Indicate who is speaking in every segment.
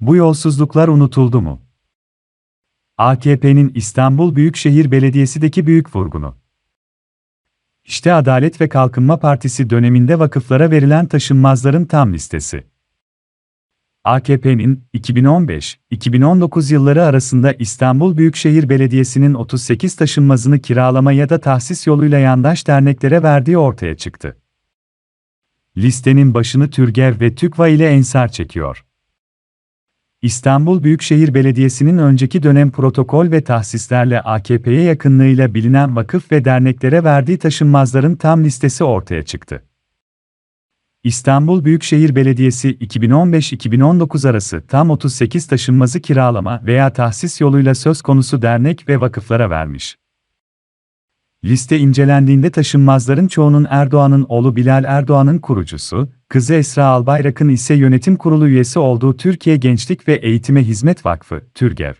Speaker 1: Bu yolsuzluklar unutuldu mu? AKP'nin İstanbul Büyükşehir Belediyesi'deki büyük vurgunu. İşte Adalet ve Kalkınma Partisi döneminde vakıflara verilen taşınmazların tam listesi. AKP'nin 2015-2019 yılları arasında İstanbul Büyükşehir Belediyesi'nin 38 taşınmazını kiralama ya da tahsis yoluyla yandaş derneklere verdiği ortaya çıktı. Listenin başını Türgev ve TÜKVA ile Ensar çekiyor. İstanbul Büyükşehir Belediyesi'nin önceki dönem protokol ve tahsislerle AKP'ye yakınlığıyla bilinen vakıf ve derneklere verdiği taşınmazların tam listesi ortaya çıktı. İstanbul Büyükşehir Belediyesi 2015-2019 arası tam 38 taşınmazı kiralama veya tahsis yoluyla söz konusu dernek ve vakıflara vermiş. Liste incelendiğinde taşınmazların çoğunun Erdoğan'ın oğlu Bilal Erdoğan'ın kurucusu, kızı Esra Albayrak'ın ise yönetim kurulu üyesi olduğu Türkiye Gençlik ve Eğitime Hizmet Vakfı, TÜRGEV.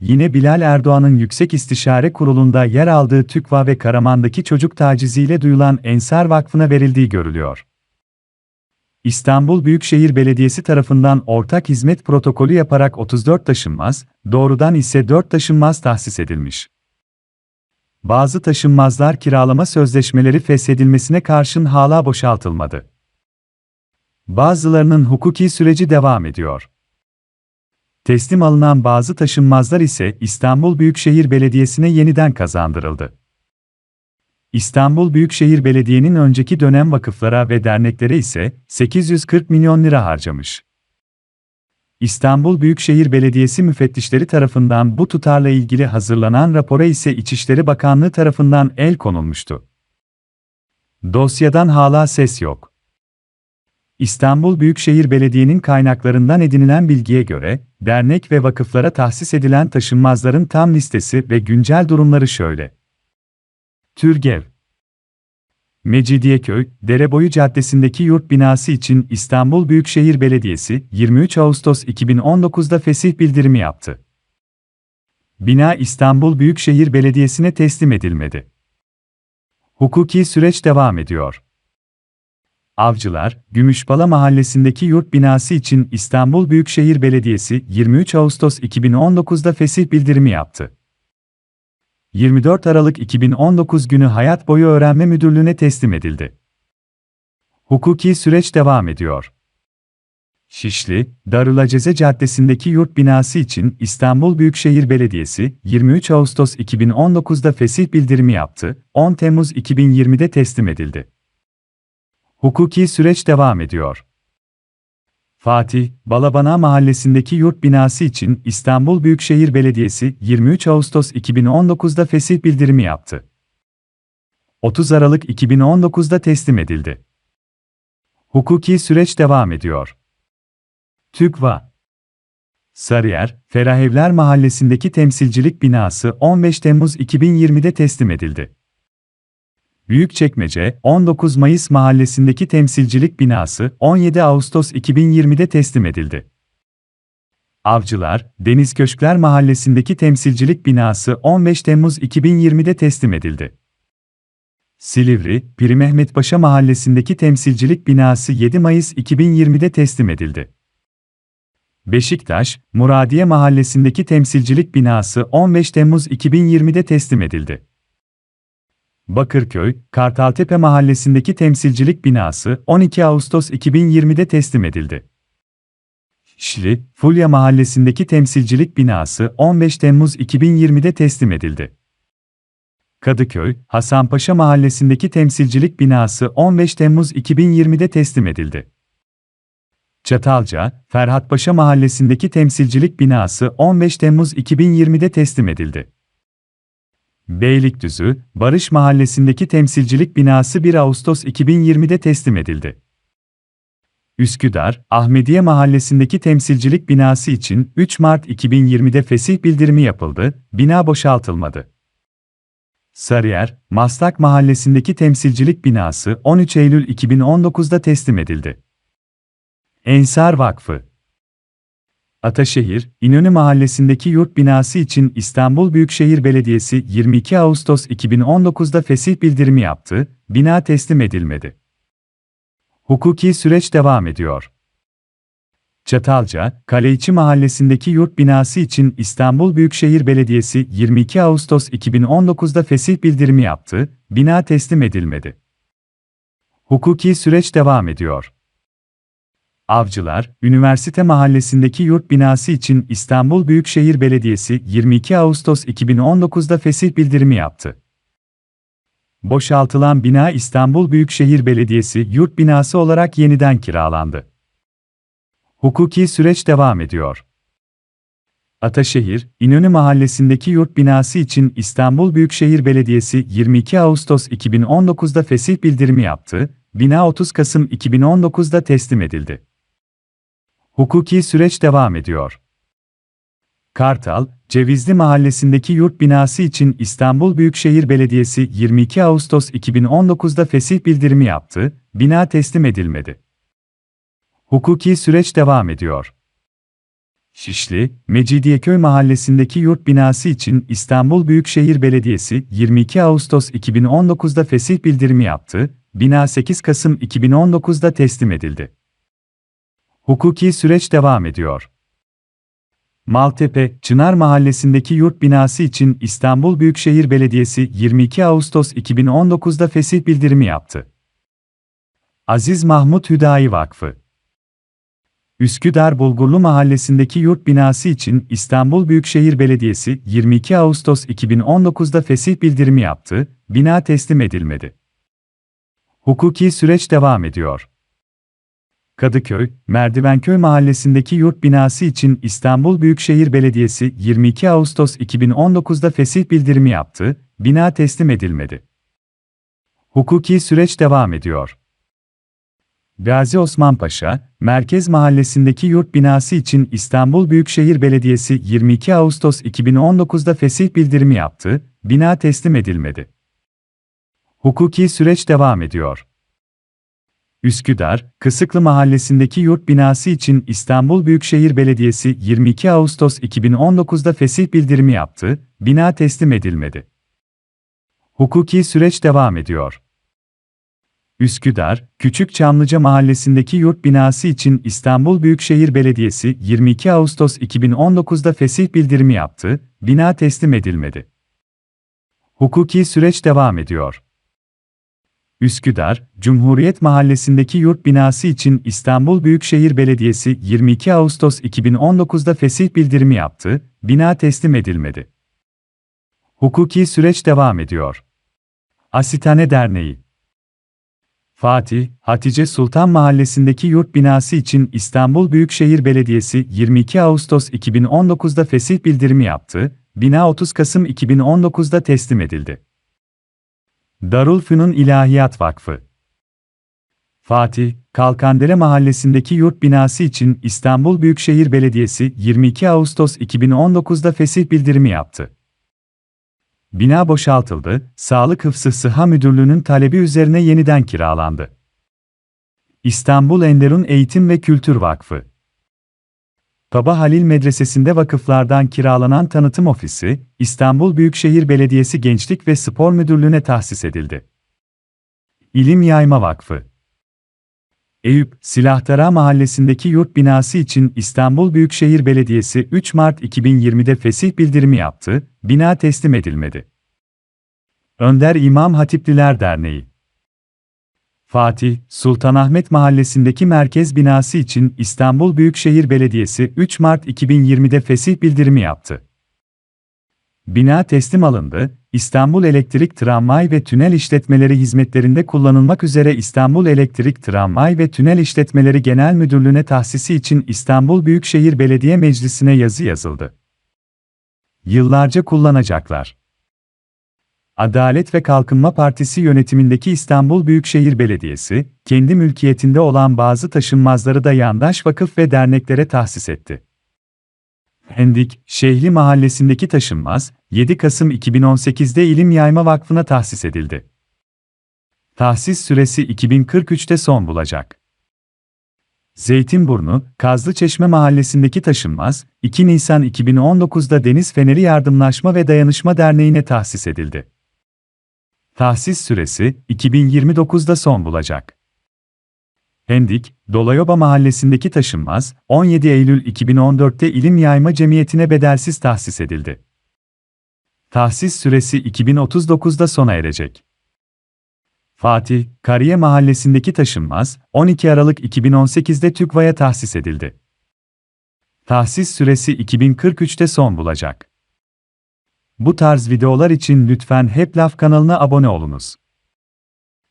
Speaker 1: Yine Bilal Erdoğan'ın Yüksek İstişare Kurulu'nda yer aldığı TÜKVA ve Karaman'daki çocuk taciziyle duyulan Ensar Vakfı'na verildiği görülüyor. İstanbul Büyükşehir Belediyesi tarafından ortak hizmet protokolü yaparak 34 taşınmaz, doğrudan ise 4 taşınmaz tahsis edilmiş. Bazı taşınmazlar kiralama sözleşmeleri feshedilmesine karşın hala boşaltılmadı. Bazılarının hukuki süreci devam ediyor. Teslim alınan bazı taşınmazlar ise İstanbul Büyükşehir Belediyesi'ne yeniden kazandırıldı. İstanbul Büyükşehir Belediye'nin önceki dönem vakıflara ve derneklere ise 840 milyon lira harcamış. İstanbul Büyükşehir Belediyesi müfettişleri tarafından bu tutarla ilgili hazırlanan rapora ise İçişleri Bakanlığı tarafından el konulmuştu. Dosyadan hala ses yok. İstanbul Büyükşehir Belediye'nin kaynaklarından edinilen bilgiye göre, dernek ve vakıflara tahsis edilen taşınmazların tam listesi ve güncel durumları şöyle. Türgev Mecidiyeköy, Dereboyu Caddesi'ndeki yurt binası için İstanbul Büyükşehir Belediyesi 23 Ağustos 2019'da fesih bildirimi yaptı. Bina İstanbul Büyükşehir Belediyesi'ne teslim edilmedi. Hukuki süreç devam ediyor. Avcılar, Gümüşbala Mahallesi'ndeki yurt binası için İstanbul Büyükşehir Belediyesi 23 Ağustos 2019'da fesih bildirimi yaptı. 24 Aralık 2019 günü Hayat Boyu Öğrenme Müdürlüğü'ne teslim edildi. Hukuki süreç devam ediyor. Şişli, Darülaceze Caddesi'ndeki yurt binası için İstanbul Büyükşehir Belediyesi 23 Ağustos 2019'da fesih bildirimi yaptı, 10 Temmuz 2020'de teslim edildi. Hukuki süreç devam ediyor. Fatih, Balabana Mahallesi'ndeki yurt binası için İstanbul Büyükşehir Belediyesi 23 Ağustos 2019'da fesih bildirimi yaptı. 30 Aralık 2019'da teslim edildi. Hukuki süreç devam ediyor. TÜKVA Sarıyer, Ferahevler Mahallesi'ndeki temsilcilik binası 15 Temmuz 2020'de teslim edildi. Büyükçekmece, 19 Mayıs Mahallesi'ndeki temsilcilik binası 17 Ağustos 2020'de teslim edildi. Avcılar, Deniz Köşkler Mahallesi'ndeki temsilcilik binası 15 Temmuz 2020'de teslim edildi. Silivri, Piri Mehmet Paşa Mahallesi'ndeki temsilcilik binası 7 Mayıs 2020'de teslim edildi. Beşiktaş, Muradiye Mahallesi'ndeki temsilcilik binası 15 Temmuz 2020'de teslim edildi. Bakırköy, Kartaltepe Mahallesi'ndeki temsilcilik binası 12 Ağustos 2020'de teslim edildi. Şili, Fulya Mahallesi'ndeki temsilcilik binası 15 Temmuz 2020'de teslim edildi. Kadıköy, Hasanpaşa Mahallesi'ndeki temsilcilik binası 15 Temmuz 2020'de teslim edildi. Çatalca, Ferhatpaşa Mahallesi'ndeki temsilcilik binası 15 Temmuz 2020'de teslim edildi. Beylikdüzü, Barış Mahallesi'ndeki temsilcilik binası 1 Ağustos 2020'de teslim edildi. Üsküdar, Ahmediye Mahallesi'ndeki temsilcilik binası için 3 Mart 2020'de fesih bildirimi yapıldı, bina boşaltılmadı. Sarıyer, Maslak Mahallesi'ndeki temsilcilik binası 13 Eylül 2019'da teslim edildi. Ensar Vakfı Ataşehir, İnönü Mahallesi'ndeki yurt binası için İstanbul Büyükşehir Belediyesi 22 Ağustos 2019'da fesih bildirimi yaptı, bina teslim edilmedi. Hukuki süreç devam ediyor. Çatalca, Kaleiçi Mahallesi'ndeki yurt binası için İstanbul Büyükşehir Belediyesi 22 Ağustos 2019'da fesih bildirimi yaptı, bina teslim edilmedi. Hukuki süreç devam ediyor. Avcılar, Üniversite Mahallesi'ndeki yurt binası için İstanbul Büyükşehir Belediyesi 22 Ağustos 2019'da fesih bildirimi yaptı. Boşaltılan bina İstanbul Büyükşehir Belediyesi yurt binası olarak yeniden kiralandı. Hukuki süreç devam ediyor. Ataşehir, İnönü Mahallesi'ndeki yurt binası için İstanbul Büyükşehir Belediyesi 22 Ağustos 2019'da fesih bildirimi yaptı, bina 30 Kasım 2019'da teslim edildi. Hukuki süreç devam ediyor. Kartal, Cevizli Mahallesi'ndeki yurt binası için İstanbul Büyükşehir Belediyesi 22 Ağustos 2019'da fesih bildirimi yaptı, bina teslim edilmedi. Hukuki süreç devam ediyor. Şişli, Mecidiyeköy Mahallesi'ndeki yurt binası için İstanbul Büyükşehir Belediyesi 22 Ağustos 2019'da fesih bildirimi yaptı, bina 8 Kasım 2019'da teslim edildi. Hukuki süreç devam ediyor. Maltepe, Çınar Mahallesi'ndeki yurt binası için İstanbul Büyükşehir Belediyesi 22 Ağustos 2019'da fesih bildirimi yaptı. Aziz Mahmut Hüdayi Vakfı Üsküdar Bulgurlu Mahallesi'ndeki yurt binası için İstanbul Büyükşehir Belediyesi 22 Ağustos 2019'da fesih bildirimi yaptı, bina teslim edilmedi. Hukuki süreç devam ediyor. Kadıköy, Merdivenköy Mahallesi'ndeki yurt binası için İstanbul Büyükşehir Belediyesi 22 Ağustos 2019'da fesih bildirimi yaptı, bina teslim edilmedi. Hukuki süreç devam ediyor. Gazi Osman Paşa, Merkez Mahallesi'ndeki yurt binası için İstanbul Büyükşehir Belediyesi 22 Ağustos 2019'da fesih bildirimi yaptı, bina teslim edilmedi. Hukuki süreç devam ediyor. Üsküdar, Kısıklı Mahallesi'ndeki yurt binası için İstanbul Büyükşehir Belediyesi 22 Ağustos 2019'da fesih bildirimi yaptı, bina teslim edilmedi. Hukuki süreç devam ediyor. Üsküdar, Küçük Çamlıca Mahallesi'ndeki yurt binası için İstanbul Büyükşehir Belediyesi 22 Ağustos 2019'da fesih bildirimi yaptı, bina teslim edilmedi. Hukuki süreç devam ediyor. Üsküdar, Cumhuriyet Mahallesi'ndeki yurt binası için İstanbul Büyükşehir Belediyesi 22 Ağustos 2019'da fesih bildirimi yaptı, bina teslim edilmedi. Hukuki süreç devam ediyor. Asitane Derneği Fatih, Hatice Sultan Mahallesi'ndeki yurt binası için İstanbul Büyükşehir Belediyesi 22 Ağustos 2019'da fesih bildirimi yaptı, bina 30 Kasım 2019'da teslim edildi. Darülfünun İlahiyat Vakfı Fatih, Kalkandere Mahallesi'ndeki yurt binası için İstanbul Büyükşehir Belediyesi 22 Ağustos 2019'da fesih bildirimi yaptı. Bina boşaltıldı, Sağlık Hıfzı Sıha Müdürlüğü'nün talebi üzerine yeniden kiralandı. İstanbul Enderun Eğitim ve Kültür Vakfı Baba Halil Medresesi'nde vakıflardan kiralanan tanıtım ofisi, İstanbul Büyükşehir Belediyesi Gençlik ve Spor Müdürlüğü'ne tahsis edildi. İlim Yayma Vakfı Eyüp, Silahtara Mahallesi'ndeki yurt binası için İstanbul Büyükşehir Belediyesi 3 Mart 2020'de fesih bildirimi yaptı, bina teslim edilmedi. Önder İmam Hatipliler Derneği Fatih, Sultanahmet Mahallesi'ndeki merkez binası için İstanbul Büyükşehir Belediyesi 3 Mart 2020'de fesih bildirimi yaptı. Bina teslim alındı, İstanbul Elektrik Tramvay ve Tünel İşletmeleri hizmetlerinde kullanılmak üzere İstanbul Elektrik Tramvay ve Tünel İşletmeleri Genel Müdürlüğü'ne tahsisi için İstanbul Büyükşehir Belediye Meclisi'ne yazı yazıldı. Yıllarca kullanacaklar. Adalet ve Kalkınma Partisi yönetimindeki İstanbul Büyükşehir Belediyesi, kendi mülkiyetinde olan bazı taşınmazları da yandaş vakıf ve derneklere tahsis etti. Hendik, Şehli Mahallesi'ndeki taşınmaz, 7 Kasım 2018'de İlim Yayma Vakfı'na tahsis edildi. Tahsis süresi 2043'te son bulacak. Zeytinburnu, Kazlıçeşme Mahallesi'ndeki taşınmaz, 2 Nisan 2019'da Deniz Feneri Yardımlaşma ve Dayanışma Derneği'ne tahsis edildi. Tahsis süresi 2029'da son bulacak. Pendik, Dolayoba mahallesindeki taşınmaz, 17 Eylül 2014'te İlim Yayma Cemiyeti'ne bedelsiz tahsis edildi. Tahsis süresi 2039'da sona erecek. Fatih, Kariye mahallesindeki taşınmaz, 12 Aralık 2018'de TÜKVA'ya tahsis edildi. Tahsis süresi 2043'te son bulacak. Bu tarz videolar için lütfen Hep Laf kanalına abone olunuz.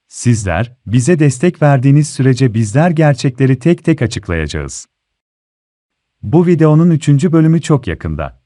Speaker 1: Sizler, bize destek verdiğiniz sürece bizler gerçekleri tek tek açıklayacağız. Bu videonun üçüncü bölümü çok yakında.